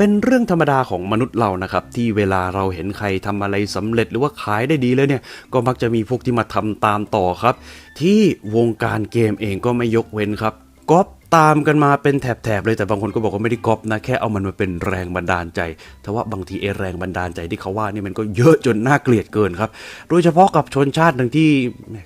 เป็นเรื่องธรรมดาของมนุษย์เรานะครับ ที่เวลาเราเห็นใครทำอะไรสำเร็จหรือว่าขายได้ดีแล้วเนี่ย ก็มักจะมีพวกที่มาทำตามต่อครับ ที่วงการเกมเองก็ไม่ยกเว้นครับก๊อปตามกันมาเป็นแถบๆเลยแต่บางคนก็บอกว่าไม่ได้ก๊อปนะแค่เอามันมาเป็นแรงบันดาลใจแต่ว่าบางทีไอแรงบันดาลใจที่เขาว่านี่มันก็เยอะจนน่าเกลียดเกินครับ โดยเฉพาะกับชนชาติหนึ่งที่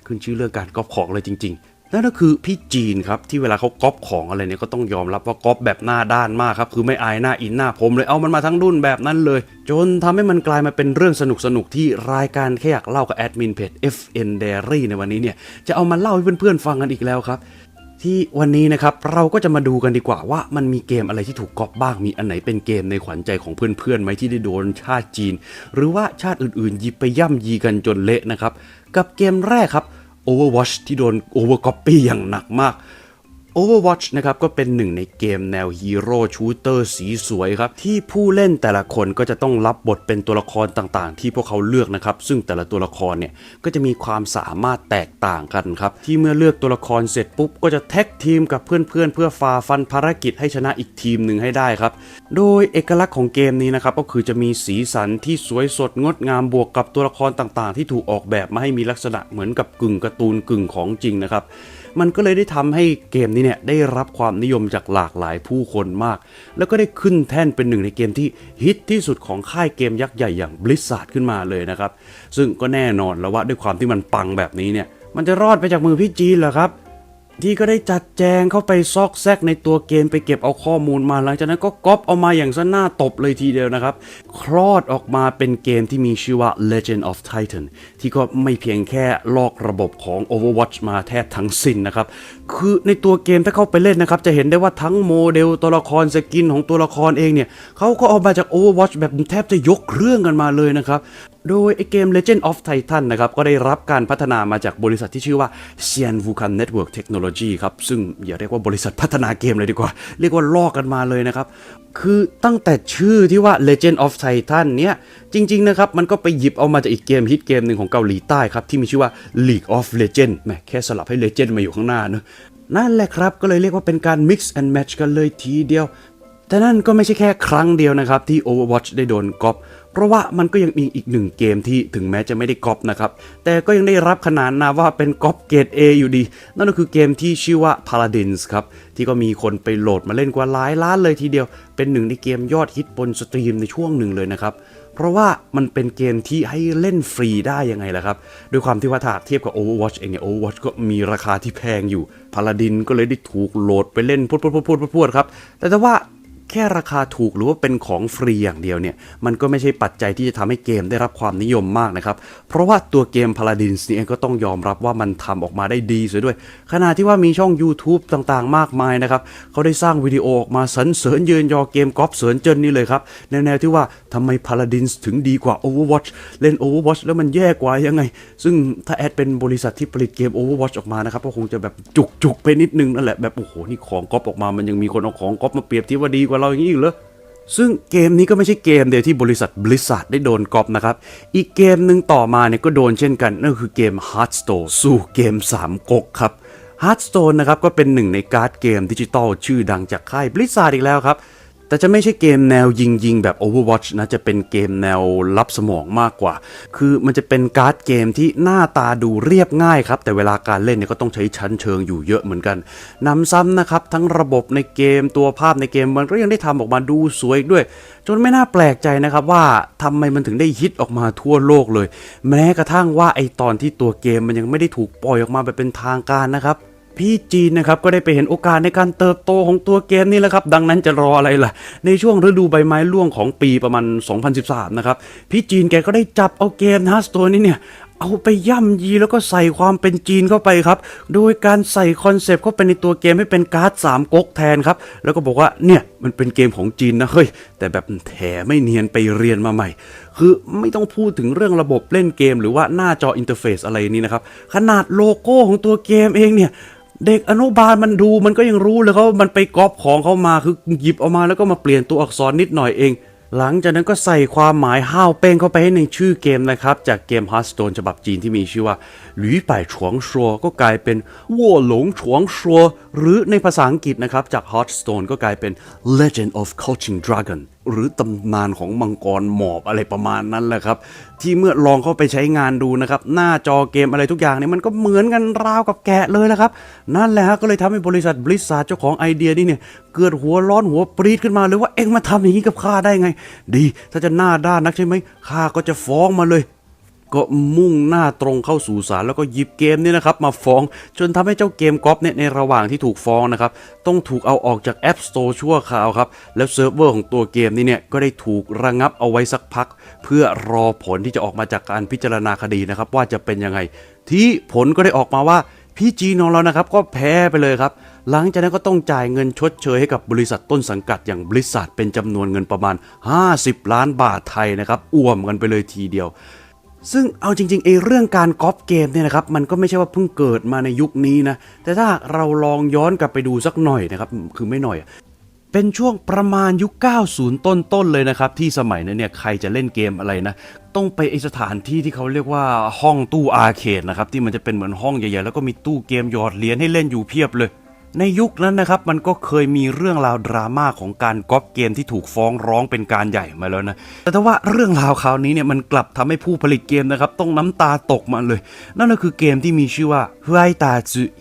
ขึ้นชื่อเรื่องการก๊อปของเลยจริง ๆ นั่นก็คือพี่จีนครับที่เวลาเขาก๊อปของอะไรเนี่ยก็ต้องยอมรับว่าก๊อปแบบหน้าด้านมากครับคือไม่อายหน้าอินหน้าผมเลยเอามันมาทั้งรุ่นแบบนั้นเลย จนทำให้มันกลายมาเป็นเรื่องสนุกสนุกๆที่รายการแค่อยากเล่ากับแอดมินเพจ FN Diary ในวันนี้เนี่ยจะเอามาเล่าให้เพื่อนๆฟังกันอีกแล้วครับที่วันนี้นะครับเราก็จะมาดูกันดีกว่าว่ามันมีเกมอะไรที่ถูกก๊อปบ้างมีอันไหนเป็นเกมในขวัญใจของเพื่อนๆไหมที่ได้โดนชาติจีน หรือว่าชาติอื่นๆยิบไปย่ำยีกันจนเละนะครับกับเกมแรกครับ Overwatch ที่โดน Overcopy อย่างหนักมาก Overwatch นะครับก็เป็นหนึ่งในเกมแนวฮีโร่ชูเตอร์สีสวยครับ ที่ผู้เล่นแต่ละคนก็จะต้องรับบทเป็นตัวละครต่างๆ ที่พวกเขาเลือกนะครับ ซึ่งแต่ละตัวละครเนี่ยก็จะมีความสามารถแตกต่างกันครับ ที่เมื่อเลือกตัวละครเสร็จปุ๊บ ก็จะแท็กทีมกับเพื่อนๆ เพื่อฝ่าฟันภารกิจให้ชนะอีกทีมหนึ่งให้ได้ครับ โดยเอกลักษณ์ของเกมนี้นะครับก็คือจะมีสีสันที่สวยสดงดงามบวกกับตัวละครต่างๆ ที่ถูกออกแบบมาให้มีลักษณะเหมือนกับกึ่งการ์ตูนกึ่งของจริงนะครับ มันก็เลยได้ทำให้เกมนี้เนี่ยได้รับความนิยมจากหลากหลายผู้คนมาก แล้วก็ได้ขึ้นแท่นเป็นหนึ่งในเกมที่ฮิตที่สุดของค่ายเกมยักษ์ใหญ่อย่างบริษัทขึ้นมาเลยนะครับ ซึ่งก็แน่นอนแล้วว่าด้วยความที่มันปังแบบนี้เนี่ยมันจะรอดไปจากมือพี่จีนเหรอครับ ที่ก็ได้จัดแจงเข้าไปซอกแซกในตัวเกมไปเก็บเอาข้อมูลมาหลังจากนั้นก็ก๊อปเอามาอย่างซะหน้าตบเลยทีเดียวนะครับ คลอดออกมาเป็นเกมที่มีชื่อว่า Legend of Titan ที่ก็ไม่เพียงแค่ลอกระบบของ Overwatch มาแทบทั้งสิ้นนะครับ คือในตัวเกมถ้าเข้าไปเล่นนะครับ จะเห็นได้ว่าทั้งโมเดลตัวละครสกินของตัวละครเองเนี่ยเขาก็เอามาจาก Overwatch แบบแทบจะยกเครื่องกันมาเลยนะครับ โดยไอเกม Legend of Titan นะครับ ก็ได้รับการพัฒนามาจากบริษัทที่ชื่อว่า Xian Vulcan Network Technology ครับ ซึ่งอย่าเรียกว่าบริษัทพัฒนาเกมเลยดีกว่า เรียกว่าลอกกันมาเลยนะครับ คือตั้งแต่ชื่อที่ว่า Legend of Titan เนี่ยจริง ๆ นะครับ มันก็ไปหยิบเอามาจากอีกเกมฮิตเกมหนึ่งของเกาหลีใต้ครับที่มีชื่อว่า League of Legend แมแค่สลับให้ Legend มาอยู่ข้างหน้าเนอะ นั่นแหละครับก็เลยเรียกว่าเป็นการ mix and match กันเลยทีเดียว แต่นั่นก็ไม่ใช่แค่ครั้งเดียวนะครับ ที่ Overwatch ได้โดนก๊อปเพราะว่ามันก็ยังมีอีกหนึ่งเกมที่ถึงแม้จะไม่ได้ก๊อปนะครับ แต่ก็ยังได้รับขนานนามว่าเป็นก๊อปเกรด A อยู่ดี นั่นก็คือเกมที่ชื่อว่า Paladins ครับ ที่ก็มีคนไปโหลดมาเล่นกว่าหลายล้านเลยทีเดียว เป็นหนึ่งในเกมยอดฮิตบนสตรีมในช่วงหนึ่งเลยนะครับ เพราะว่ามันเป็นเกมที่ให้เล่นฟรีได้ยังไงล่ะครับ ด้วยความที่ว่าถ้าเทียบกับ Overwatch เองเนี่ย Overwatch ก็มีราคาที่แพงอยู่พาราดินก็เลยได้ถูกโหลดไปเล่นพูดพูดๆพูดพูดครับ แต่แต่ว่า แค่ราคาถูกหรือว่าเป็นของฟรีอย่างเดียวเนี่ยมันก็ไม่ใช่ปัจจัยที่จะทำให้เกมได้รับความนิยมมากนะครับ เพราะว่าตัวเกม Paladins นี่เองก็ต้องยอมรับว่ามันทำออกมาได้ดีเสียด้วย ขณะที่ว่ามีช่อง YouTube ต่างๆ มากมายนะครับเขาได้สร้างวิดีโอออกมาสรรเสริญเยินยอเกมกอล์ฟเสริญเจินนี่เลยครับในแนวที่ว่าทำไม Paladins ถึงดีกว่า Overwatch เล่น Overwatch แล้วมันแย่กว่ายังไง ซึ่งถ้าแอดเป็นบริษัทที่ผลิตเกม Overwatch ออกมานะครับก็คงจะแบบจุกๆไปนิดนึงนั่นแหละแบบโอ้โหนี่ของก๊อปออกมามันยังมีคนเอาของก๊อปมาเปรียบเทียบว่าดีกว่าเราอย่างนี้อีกเหรอซึ่งเกมนี้ก็ไม่ใช่เกมเดียวที่บริษัทบริษัทได้โดนกอบนะครับ อีกเกมหนึ่งต่อมาเนี่ยก็โดนเช่นกัน นั่นคือเกม Hearthstone สู่เกม 3ก๊กครับ Hearthstone นะครับก็เป็นหนึ่งในการ์ดเกมดิจิตอลชื่อดังจากค่ายบริษัทอีกแล้วครับ แต่จะไม่ใช่เกมแนวยิงยิงๆแบบ Overwatch นะ จะเป็นเกมแนวรับสมองมากกว่า คือมันจะเป็นการ์ดเกมที่หน้าตาดูเรียบง่ายครับ แต่เวลาการเล่นเนี่ยก็ต้องใช้ชั้นเชิงอยู่เยอะเหมือนกันนำซ้ำนะครับ ทั้งระบบในเกมตัวภาพในเกมมันก็ยังได้ทำออกมาดูสวยด้วย จนไม่น่าแปลกใจนะครับว่าทำไมมันถึงได้ฮิตออกมาทั่วโลกเลย แม้กระทั่งว่าไอตอนที่ตัวเกมมันยังไม่ได้ถูกปล่อยออกมาแบบเป็นทางการนะครับ พี่จีนนะครับก็ได้ไปเห็นโอกาสในการเติบโตของตัวเกมนี่แหละครับ ดังนั้นจะรออะไรล่ะ ในช่วงฤดูใบไม้ร่วงของปีประมาณ 2013 นะครับ พี่จีนแกก็ได้จับเอาเกมฮัสโตนี่เนี่ยเอาไปย่ำยีแล้วก็ใส่ความเป็นจีนเข้าไปครับ โดยการใส่คอนเซปต์เข้าไปในตัวเกมให้เป็นการ์ดสามก๊กแทนครับ แล้วก็บอกว่าเนี่ยมันเป็นเกมของจีนนะเฮ้ย แต่แบบแถไม่เนียนไปเรียนมาใหม่ คือไม่ต้องพูดถึงเรื่องระบบเล่นเกม หรือว่าหน้าจออินเทอร์เฟซอะไรนี้นะครับ ขนาดโลโก้ของตัวเกมเองเนี่ย เด็กอนุบาลมันดูมันก็ยังรู้เลยเขามันไปก๊อปของเขามาคือหยิบออกมาแล้วก็มาเปลี่ยนตัวอักษรนิดหน่อยเอง หลังจากนั้นก็ใส่ความหมายห้าวเป้งเข้าไปให้ในชื่อเกมนะครับ จากเกม Hearthstone ฉบับจีนที่มีชื่อว่าหลุยป่ายฉวงชัวก็กลายเป็นวัวหลงฉวงชัวหรือในภาษาอังกฤษนะครับจาก Hearthstone ก็กลายเป็น Legend of Coaching Dragon หรือตำนานของมังกรหมอบอะไรประมาณนั้นแหละครับ ที่เมื่อลองเข้าไปใช้งานดูนะครับ หน้าจอเกมอะไรทุกอย่างเนี่ยมันก็เหมือนกันราวกับแกะเลยละครับ นั่นแหละฮะก็เลยทำให้บริษัทบริษัทเจ้าของไอเดียนี่เนี่ย เกิดหัวร้อนหัวปรีดขึ้นมาเลยว่าเอ็งมาทำอย่างนี้กับข้าได้ไง ดี ถ้าจะหน้าด้านนักใช่ไหมข้าก็จะฟ้องมาเลย ก็มุ่งหน้าตรงเข้าสู่ศาลแล้วก็หยิบเกมนี่นะครับมาฟ้องจนทำให้เจ้าเกมกอล์ฟเนี่ยในระหว่างที่ถูกฟ้องนะครับต้องถูกเอาออกจาก App Store ชั่วคราวครับแล้วเซิร์ฟเวอร์ของตัวเกมนี้เนี่ยก็ได้ถูกระงับเอาไว้สักพัก เพื่อรอผลที่จะออกมาจากการพิจารณาคดีนะครับว่าจะเป็นยังไง ที่ผลก็ได้ออกมาว่าพี่จีนของเรานะครับก็แพ้ไปเลยครับ หลังจากนั้นก็ต้องจ่ายเงินชดเชยให้กับบริษัทต้นสังกัดอย่างบริษัทเป็นจำนวนเงินประมาณ 50 ล้านบาทไทยนะครับอ้วมกันไปเลยทีเดียว ซึ่งเอาจริงๆไอ้เรื่องการก๊อปเกมเนี่ยนะครับมันก็ไม่ใช่ว่าเพิ่งเกิดมาในยุคนี้นะ แต่ถ้าเราลองย้อนกลับไปดูสักหน่อยนะครับ คือไม่หน่อย เป็นช่วงประมาณยุค 90 ต้นๆเลยนะครับ ที่สมัยนั้นเนี่ยใครจะเล่นเกมอะไรนะ ต้องไปไอสถานที่ที่เขาเรียกว่าห้องตู้อาร์เคดนะครับ ที่มันจะเป็นเหมือนห้องใหญ่ๆ แล้วก็มีตู้เกมหยอดเหรียญให้เล่นอยู่เพียบเลย ในยุคนั้นนะครับมันก็เคยมีเรื่องราวดราม่าของการก๊อปเกมที่ถูกฟ้องร้องเป็นการใหญ่มาแล้วนะแต่ถ้าว่าเรื่องราวคราวนี้เนี่ยมันกลับทำให้ผู้ผลิตเกมนะครับต้องน้ำตาตกมาเลย นั่นก็คือเกมที่มีชื่อว่า Fighter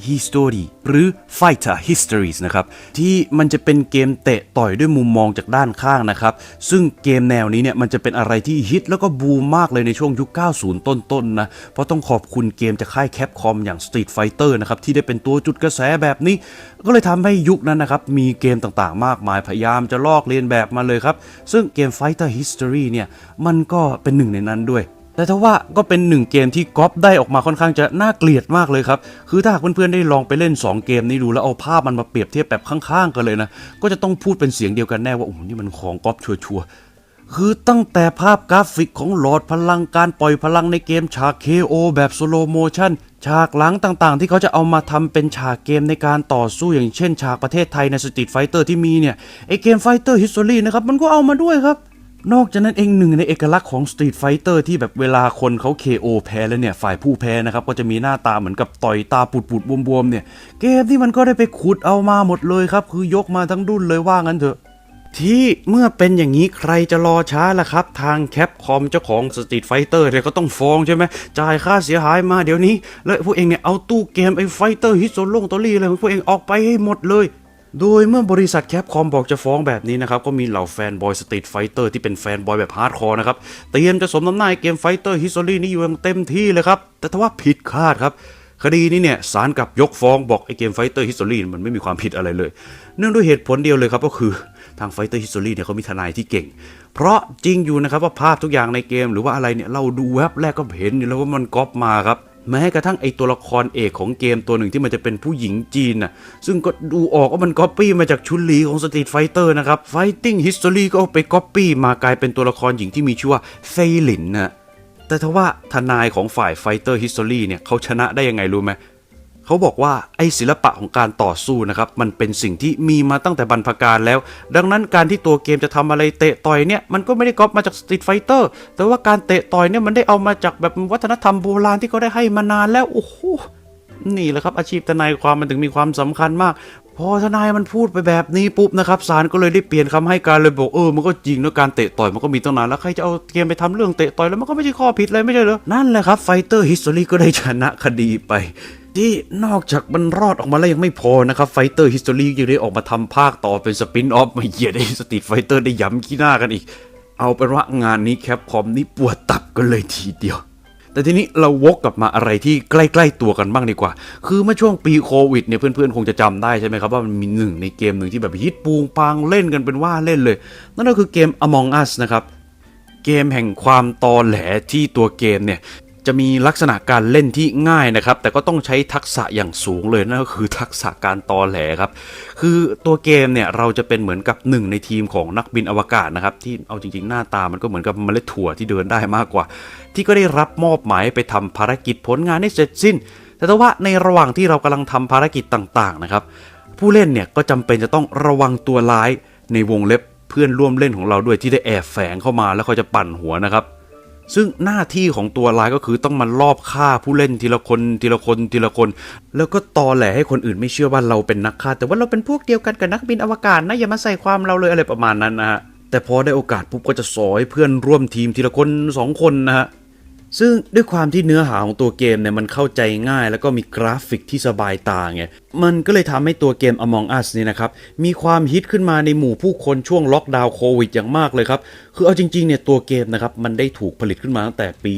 History หรือ Fighter Histories นะครับ ที่มันจะเป็นเกมเตะต่อยด้วยมุมมองจากด้านข้างนะครับ ซึ่งเกมแนวนี้เนี่ยมันจะเป็นอะไรที่ฮิตแล้วก็บูมมากเลยในช่วงยุค 90 ต้นๆนะ เพราะต้องขอบคุณเกมจากค่ายแคปคอมอย่าง Street Fighter นะครับ ที่ได้เป็นตัวจุดกระแสแบบนี้ ก็เลยทำให้ยุคนั้นนะครับ มีเกมต่างๆ มากมายพยายามจะลอกเลียนแบบมาเลยครับ ซึ่งเกม Fighter History เนี่ยมันก็เป็นหนึ่งในนั้นด้วย แต่ถ้าว่าก็เป็นหนึ่งเกมที่ก๊อปได้ออกมาค่อนข้างจะน่าเกลียดมากเลยครับ คือถ้าหากเพื่อนๆได้ลองไปเล่น 2 เกมนี้ดูแล้วเอาภาพมันมาเปรียบเทียบแบบข้างๆกันเลยนะ ก็จะต้องพูดเป็นเสียงเดียวกันแน่ว่าโอ้โหนี่มันของก๊อปชัวร์ๆคือตั้งแต่ภาพกราฟิกของหลอดพลังการปล่อยพลังในเกมฉาก KO แบบสโลโมชันฉากหลังต่างๆ ที่เขาจะเอามาทำเป็นฉากเกมในการต่อสู้อย่างเช่น ฉากประเทศไทยในสตรีทไฟเตอร์ที่มีเนี่ยไอเกมไฟเตอร์ฮิสตอรี่นะครับมันก็เอามาด้วยครับ นอกจากนั้นเองหนึ่งในเอกลักษณ์ของ Street Fighter ที่แบบเวลาคนเขา KO แพ้แล้วเนี่ย ฝ่ายผู้แพ้นะครับ ก็จะมีหน้าตาเหมือนกับต่อยตาปุดๆบวมๆเนี่ย เกมที่มันก็ได้ไปขุดเอามาหมดเลยครับ คือยกมาทั้งดุนเลยว่างั้นเถอะ ที่เมื่อเป็นอย่างนี้ใครจะรอช้าล่ะครับ ทางแคปคอมเจ้าของ Street Fighter เนี่ยก็ต้องฟ้องใช่ไหมจ่ายค่าเสียหายมาเดี๋ยวนี้ แล้วพวกเองเนี่ยเอาตู้เกมไอ้ไฟเตอร์ฮิตโซลงตอรี่อะไรของพวกเองออกไปให้หมดเลย โดยเมื่อบริษัทแคปคอมบอกจะฟ้องแบบนี้นะครับ ก็มีเหล่าแฟนบอยสตรีทไฟเตอร์ที่เป็นแฟนบอยแบบฮาร์ดคอร์นะครับ เตรียมจะสมน้ำหน้าเกมไฟเตอร์ฮิสตอรี่นี้อยู่อย่างเต็มที่เลยครับ แต่ถ้าว่าผิดคาดครับ คดีนี้เนี่ยศาลกับยกฟ้องบอกไอเกมไฟเตอร์ฮิสตอรี่มันไม่มีความผิดอะไรเลย เนื่องด้วยเหตุผลเดียวเลยครับก็คือทางไฟเตอร์ฮิสตอรี่เนี่ยเขามีทนายที่เก่ง เพราะจริงอยู่นะครับว่าภาพทุกอย่างในเกมหรือว่าอะไรเนี่ยเราดูแวบแรกก็เห็นอยู่แล้วว่ามันก๊อปมาครับ แม้กระทั่งไอตัวละครเอกของเกมตัวหนึ่งที่มันจะเป็นผู้หญิงจีนน่ะซึ่งก็ดูออกว่ามันก๊อปปี้มาจากชุนลีของสตรีทไฟเตอร์นะครับ Fighting History ก็ไปก๊อปปี้มากลายเป็นตัวละครหญิงที่มีชื่อว่าเฟยหลินนะแต่ทว่าทนายของฝ่าย Fighter History เนี่ยเขาชนะได้ยังไงรู้ไหม เขาบอกว่าไอ้ศิลปะของการต่อสู้นะครับ มันเป็นสิ่งที่มีมาตั้งแต่บรรพการแล้ว ดังนั้นการที่ตัวเกมจะทำอะไรเตะต่อยเนี่ย มันก็ไม่ได้ก๊อปมาจาก Street Fighter แต่ว่าการเตะต่อยเนี่ยมันได้เอามาจากแบบวัฒนธรรมโบราณที่เขาได้ให้มานานแล้วโอ้โหนี่แหละครับอาชีพทนายความมันถึงมีความสำคัญมาก พอทนายมันพูดไปแบบนี้ปุ๊บนะครับศาลก็เลยได้เปลี่ยนคำให้การเลยบอกเออมันก็จริงนะการเตะต่อยมันก็มีตั้งนานแล้วใครจะเอาเกมไปทำเรื่องเตะต่อยแล้วมันก็ไม่ใช่ข้อผิดเลยไม่ใช่เหรอนั่นแหละครับ Fighter History ก็ได้ชนะคดีไป ที่นอกจากมันรอดออกมาแล้วยังไม่พอนะครับไฟเตอร์ฮิสตอรี่ยังได้ออกมาทำภาคต่อเป็นสปินออฟมาเหยียดไอ้สตรีทไฟเตอร์ได้ย้ำขี้หน้ากันอีก เอาเป็นว่างานนี้แคปคอมนี่ปวดตับกันเลยทีเดียว แต่ทีนี้เราวกกลับมาอะไรที่ใกล้ ๆตัวกันบ้างดีกว่า คือเมื่อช่วงปีโควิดเนี่ยเพื่อนๆ คงจะจำได้ใช่ไหมครับ ว่ามันมีหนึ่งในเกมหนึ่งที่แบบฮิตปูงปังเล่นกันเป็นว่าเล่นเลย นั่นก็คือเกม Among Us นะครับเกมแห่งความตอแหลที่ตัวเกมเนี่ย จะมีลักษณะการเล่นที่ง่ายนะครับ แต่ก็ต้องใช้ทักษะอย่างสูงเลยนั่นก็คือทักษะการตอแหลครับ คือตัวเกมเนี่ยเราจะเป็นเหมือนกับหนึ่งในทีมของนักบินอวกาศนะครับ ที่เอาจริงๆ หน้าตามันก็เหมือนกับเมล็ดถั่วที่เดินได้มากกว่า ที่ก็ได้รับมอบหมายไปทำภารกิจผลงานให้เสร็จสิ้น แต่ถ้าว่าในระหว่างที่เรากำลังทำภารกิจต่างๆนะครับผู้เล่นเนี่ยก็จำเป็นจะต้องระวังตัวร้ายในวงเล็บเพื่อนร่วมเล่นของเราด้วยที่ได้แอบแฝงเข้ามาแล้วเขาจะปั่นหัวนะครับ ซึ่งหน้าที่ของตัวร้ายก็คือต้องมารอบฆ่าผู้เล่นทีละคนทีละคนทีละคน แล้วก็ตอแหลให้คนอื่นไม่เชื่อว่าเราเป็นนักฆ่า แต่ว่าเราเป็นพวกเดียวกันกับนักบินอวกาศนะอย่ามาใส่ความเราเลยอะไรประมาณนั้นนะฮะแต่พอได้โอกาสปุ๊บก็จะสอยเพื่อนร่วมทีมทีละคนสองคนนะฮะ ซึ่งด้วยความที่เนื้อหาของตัวเกมเนี่ยมันเข้าใจง่าย แล้วก็มีกราฟิกที่สบายตาไง มันก็เลยทำให้ตัวเกม Among Us เนี่ยนะครับ มีความฮิตขึ้นมาในหมู่ผู้คนช่วงล็อกดาวน์โควิดอย่างมากเลยครับ คือเอาจริงๆเนี่ยตัวเกมนะครับ มันได้ถูกผลิตขึ้นมาตั้งแต่ปี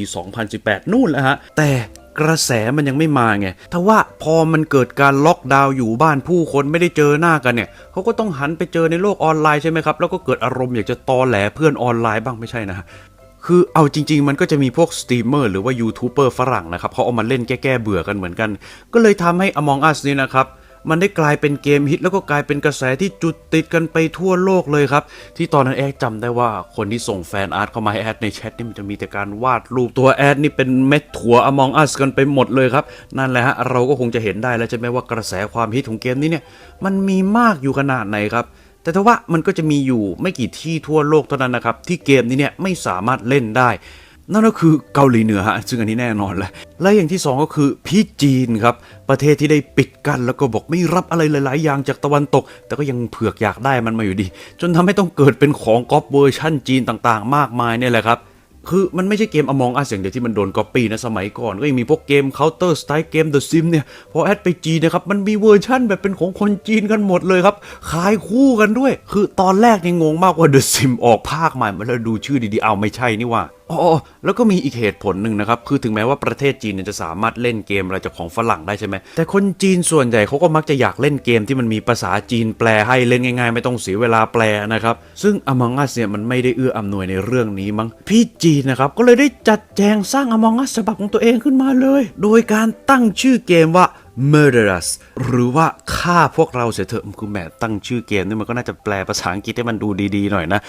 2018 นู่นแล้วฮะ แต่กระแสมันยังไม่มาไงทว่าพอมันเกิดการล็อกดาวน์อยู่บ้านผู้คนไม่ได้เจอหน้ากันเนี่ยเขาก็ต้องหันไปเจอในโลกออนไลน์ใช่ไหมครับ แล้วก็เกิดอารมณ์อยากจะตอแหลเพื่อนออนไลน์บ้างไม่ใช่นะ คือเอาจริง ๆ มันก็จะมีพวกสตรีมเมอร์หรือว่ายูทูบเบอร์ฝรั่งนะครับเขาเอามาเล่นแก้ๆเบื่อกันเหมือนกัน ก็เลยทำให้ Among Us นี่นะครับมันได้กลายเป็นเกมฮิตแล้วก็กลายเป็นกระแสที่จุดติดกันไปทั่วโลกเลยครับ ที่ตอนนั้นแอดจำได้ว่าคนที่ส่งแฟนอาร์ตเข้ามาให้แอดในแชทนี่มันจะมีแต่การวาดรูปตัวแอดนี่เป็นเม็ดถั่ว Among Us กันไปหมดเลยครับ นั่นแหละฮะเราก็คงจะเห็นได้แล้วใช่ไหมว่ากระแสความฮิตของเกมนี้เนี่ยมันมีมากอยู่ขนาดไหนครับ แต่ทว่ามันก็จะมีอยู่ไม่กี่ที่ทั่วโลกเท่านั้นนะครับ ที่เกมนี้เนี่ยไม่สามารถเล่นได้ นั่นก็คือเกาหลีเหนือฮะซึ่งอันนี้แน่นอนแหละและอย่างที่สองก็คือพี่จีนครับ ประเทศที่ได้ปิดกั้นแล้วก็บอกไม่รับอะไรหลาย ๆ อย่างจากตะวันตก แต่ก็ยังเผือกอยากได้มันมาอยู่ดี จนทำให้ต้องเกิดเป็นของก๊อปเวอร์ชั่นจีนต่าง ๆ มากมายเนี่ยแหละครับ คือมันไม่ใช่เกมอมองอาเสียงเดียวที่มันโดนก๊อปปี้นะสมัยก่อน ก็ยังมีพวกเกม Counter Strike เกม The Sim เนี่ย พอแอดไปจีนนะครับ มันมีเวอร์ชั่นแบบเป็นของคนจีนกันหมดเลยครับ ขายคู่กันด้วย คือตอนแรกยังงงมากว่า The Sim ออกภาคใหม่มาแล้วดูชื่อดีๆเอาไม่ใช่นี่ว่าอ๋อแล้วก็มีอีกเหตุผลหนึ่งนะครับ คือถึงแม้ว่าประเทศจีนเนี่ยจะสามารถเล่นเกมอะไรจากของฝรั่งได้ใช่ไหม แต่คนจีนส่วนใหญ่เขาก็มักจะอยากเล่นเกมที่มันมีภาษาจีนแปลให้เล่นง่ายๆ ไม่ต้องเสียเวลาแปลนะครับ ซึ่ง Among Us เนี่ยมันไม่ได้เอื้ออำนวยในเรื่องนี้มั้ง พี่จีนนะครับ ก็เลยได้จัดแจงสร้าง Among Us ฉบับของตัวเองขึ้นมาเลย โดยการตั้งชื่อเกมว่า Murderous หรือว่าฆ่าพวกเราเสียเถอะคือแหมตั้งชื่อเกมนี่มันก็น่าจะแปลภาษาอังกฤษให้มันดูดีๆหน่อยนะ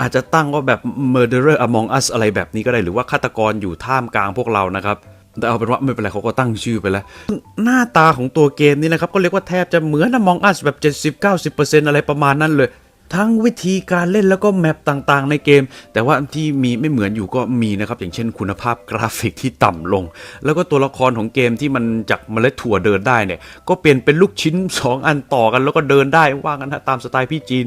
อาจจะตั้งว่าแบบ murderer among us อะไรแบบนี้ก็ได้หรือว่าฆาตกรอยู่ท่ามกลางพวกเรานะครับแต่เอาเป็นว่าไม่เป็นไรเขาก็ตั้งชื่อไปแล้ว หน้าตาของตัวเกมนี่นะครับ ก็เรียกว่าแทบจะเหมือน among us แบบ 70-90%อะไรประมาณนั้นเลย ทั้งวิธีการเล่นแล้วก็แมปต่างๆ ในเกม แต่ว่าที่มีไม่เหมือนอยู่ก็มีนะครับ อย่างเช่นคุณภาพกราฟิกที่ต่ำลง แล้วก็ตัวละครของเกมที่มันจากเมล็ดถั่วเดินได้เนี่ย ก็เปลี่ยนเป็นลูกชิ้น 2 อันต่อกันแล้วก็เดินได้ว่ากันนะตามสไตล์พี่จีน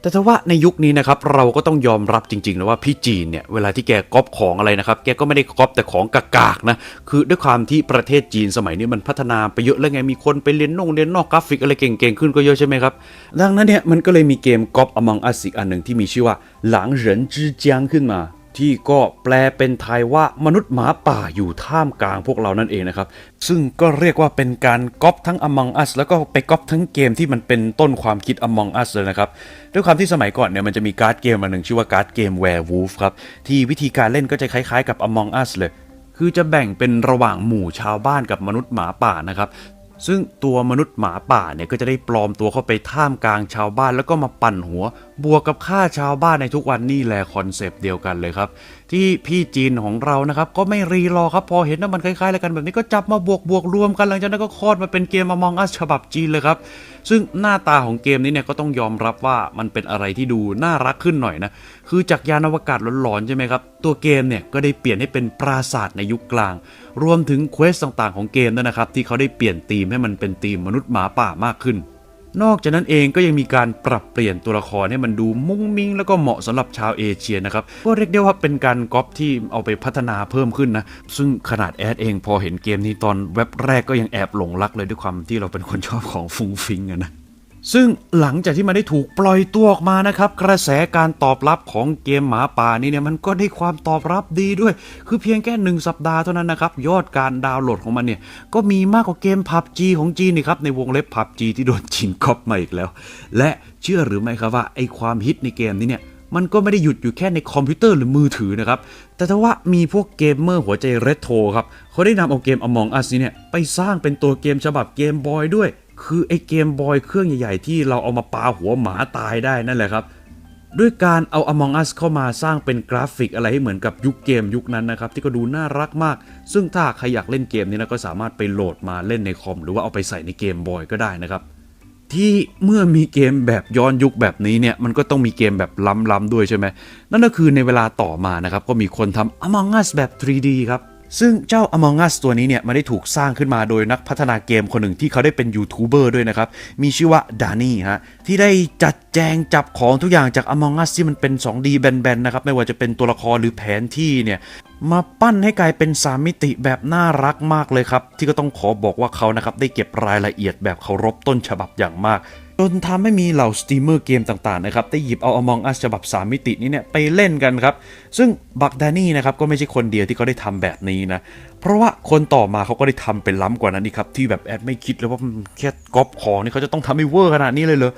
แต่ถ้าว่าในยุคนี้นะครับเราก็ต้องยอมรับจริงๆนะว่าพี่จีนเนี่ยเวลาที่แกก๊อปของอะไรนะครับ แกก็ไม่ได้ก๊อปแต่ของกากๆนะคือด้วยความที่ประเทศจีนสมัยนี้มันพัฒนาไปเยอะแล้วไงมีคนไปเรียนนงเรียนนอกกราฟิกอะไรเก่งๆขึ้นก็เยอะใช่ไหมครับดังนั้นเนี่ยมันก็เลยมีเกมก๊อป Among Us อีกอันหนึ่งที่มีชื่อว่าหลังเหรินจื้อเจียงขึ้นมา ที่ก็แปลเป็นไทยว่ามนุษย์หมาป่าอยู่ท่ามกลางพวกเรานั่นเองนะครับ ซึ่งก็เรียกว่าเป็นการก๊อปทั้ง Among Us แล้วก็ไปก๊อปทั้งเกมที่มันเป็นต้นความคิด Among Us เลยนะครับ ด้วยความที่สมัยก่อนเนี่ยมันจะมีการ์ดเกมอันหนึ่งชื่อว่าการ์ดเกม Werewolf ครับ ที่วิธีการเล่นก็จะคล้ายๆกับ Among Us เลยคือจะแบ่งเป็นระหว่างหมู่ชาวบ้านกับมนุษย์หมาป่านะครับ ซึ่งตัวมนุษย์หมาป่าเนี่ยก็จะได้ปลอมตัวเข้าไปท่ามกลางชาวบ้านแล้วก็มาปั่นหัว บวกกับฆ่าชาวบ้านในทุกวันนี่แหละคอนเซปต์เดียวกันเลยครับ ที่พี่จีนของเรานะครับ ก็ไม่รีรอครับ พอเห็นว่ามันคล้ายๆอะไรกันแบบนี้ก็จับมาบวกบวกรวมกันหลังจากนั้นก็คลอดมาเป็นเกม Among Us ฉบับจีนเลยครับ ซึ่งหน้าตาของเกมนี้เนี่ยก็ต้องยอมรับว่ามันเป็นอะไรที่ดูน่ารักขึ้นหน่อยนะคือจากยานอวกาศหลอนๆใช่ไหมครับตัวเกมเนี่ยก็ได้เปลี่ยนให้เป็นปราสาทในยุคกลาง รวมถึงเควสต่างๆของเกมด้วยนะครับ ที่เขาได้เปลี่ยนธีมให้มันเป็นธีมมนุษย์หมาป่ามากขึ้น นอกจากนั้นเองก็ยังมีการปรับเปลี่ยนตัวละครให้มันดูมุ้งมิ้งแล้วก็เหมาะสำหรับชาวเอเชียนะครับก็เรียกได้ว่าเป็นการก๊อปที่เอาไปพัฒนาเพิ่มขึ้นนะ ซึ่งขนาดแอดเองพอเห็นเกมนี้ตอนเว็บแรกก็ยังแอบหลงรักเลยด้วยความที่เราเป็นคนชอบของฟุงฟิงอะนะ ซึ่งหลังจากที่มันได้ถูกปล่อยตัวออกมานะครับ กระแสการตอบรับของเกมหมาป่านี่เนี่ยมันก็ได้ความตอบรับดีด้วย คือเพียงแค่หนึ่งสัปดาห์เท่านั้นนะครับ ยอดการดาวน์โหลดของมันเนี่ยก็มีมากกว่าเกม PUBG ของจีนนี่ครับในวงเล็บ PUBG ที่โดนจีนก๊อปมาอีกแล้ว และเชื่อหรือไม่ครับว่าไอความฮิตในเกมนี้เนี่ยมันก็ไม่ได้หยุดอยู่แค่ในคอมพิวเตอร์หรือมือถือนะครับ แต่ถ้าว่ามีพวกเกมเมอร์หัวใจเรโทรครับ เขาได้นำเอาเกม Among Us นี้เนี่ยไปสร้างเป็นตัวเกมฉบับเกมบอยด้วย คือไอเกมบอยเครื่องใหญ่ ๆ ที่เราเอามาปาหัวหมาตายได้นั่นแหละครับ ด้วยการเอา Among Us เข้ามาสร้างเป็นกราฟิกอะไรให้เหมือนกับยุคเกมยุคนั้นนะครับ ที่ก็ดูน่ารักมาก ซึ่งถ้าใครอยากเล่นเกมนี้นะก็สามารถไปโหลดมาเล่นในคอม หรือว่าเอาไปใส่ในเกมบอยก็ได้นะครับที่เมื่อมีเกมแบบย้อนยุคแบบนี้เนี่ยมันก็ต้องมีเกมแบบล้ำๆด้วยใช่ไหมนั่นก็คือในเวลาต่อมานะครับก็มีคนทำ Among Us แบบ 3D ครับ ซึ่งเจ้า Among Us ตัวนี้เนี่ยมันได้ถูกสร้างขึ้นมาโดยนักพัฒนาเกมคนหนึ่งที่เขาได้เป็นยูทูบเบอร์ด้วยนะครับ มีชื่อว่าดานี่ฮะที่ได้จัดแจงจับของทุกอย่างจาก Among Us ที่มันเป็น 2D แบนๆนะครับไม่ว่าจะเป็นตัวละครหรือแผนที่เนี่ยมาปั้นให้กลายเป็น3มิติแบบน่ารักมากเลยครับ ที่ก็ต้องขอบอกว่าเขานะครับได้เก็บรายละเอียดแบบเคารพต้นฉบับอย่างมาก จนทำให้มีเหล่าสตรีมเมอร์เกมต่างๆนะครับได้หยิบเอาอมองอัสฉบับ 3 มิตินี้เนี่ยไปเล่นกันครับ ซึ่งบักแดนนี่นะครับก็ไม่ใช่คนเดียวที่เขาได้ทำแบบนี้นะเพราะว่าคนต่อมาเขาก็ได้ทำเป็นล้ำกว่านั้นอีกครับ ที่แบบแอดไม่คิดเลยว่าแค่ก๊อปของนี่เขาจะต้องทำให้เวอร์ขนาดนี้เลยเหรอ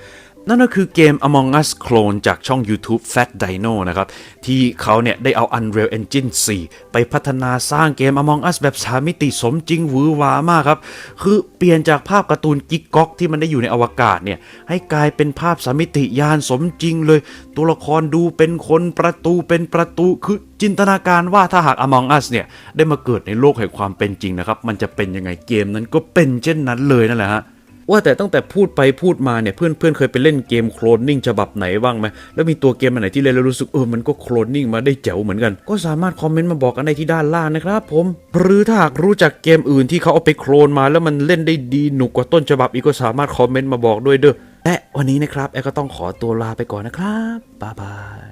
นั่นก็คือเกม Among Us Clone จากช่อง YouTube Fat Dino นะครับ ที่เขาเนี่ยได้เอา Unreal Engine 4 ไปพัฒนาสร้างเกม Among Us แบบ3มิติสมจริงหวือหวามากครับ คือเปลี่ยนจากภาพการ์ตูนกิ๊กก๊อกที่มันได้อยู่ในอวกาศเนี่ย ให้กลายเป็นภาพสามมิติยานสมจริงเลย ตัวละครดูเป็นคนประตูเป็นประตูคือจินตนาการว่าถ้าหาก Among Us เนี่ย ได้มาเกิดในโลกแห่งความเป็นจริงนะครับมันจะเป็นยังไงเกมนั้นก็เป็นเช่นนั้นเลยนั่นแหละฮะ ว่าแต่ตั้งแต่พูดไปพูดมาเนี่ยเพื่อนเพื่อนเคยไปเล่นเกมโคลนนิ่งฉบับไหนบ้างไหมแล้วมีตัวเกมอันไหนที่เล่นแล้วรู้สึกเออมันก็โคลนนิ่งมาได้เจ๋วเหมือนกัน ก็สามารถคอมเมนต์มาบอกกันได้ที่ด้านล่างนะครับผม หรือถ้าหากรู้จักเกมอื่นที่เขาเอาไปโคลนมาแล้วมันเล่นได้ดีหนุกกว่าต้นฉบับอีกก็สามารถคอมเมนต์มาบอกด้วยเด้อและวันนี้นะครับแอก็ต้องขอตัวลาไปก่อนนะครับบ๊ายบาย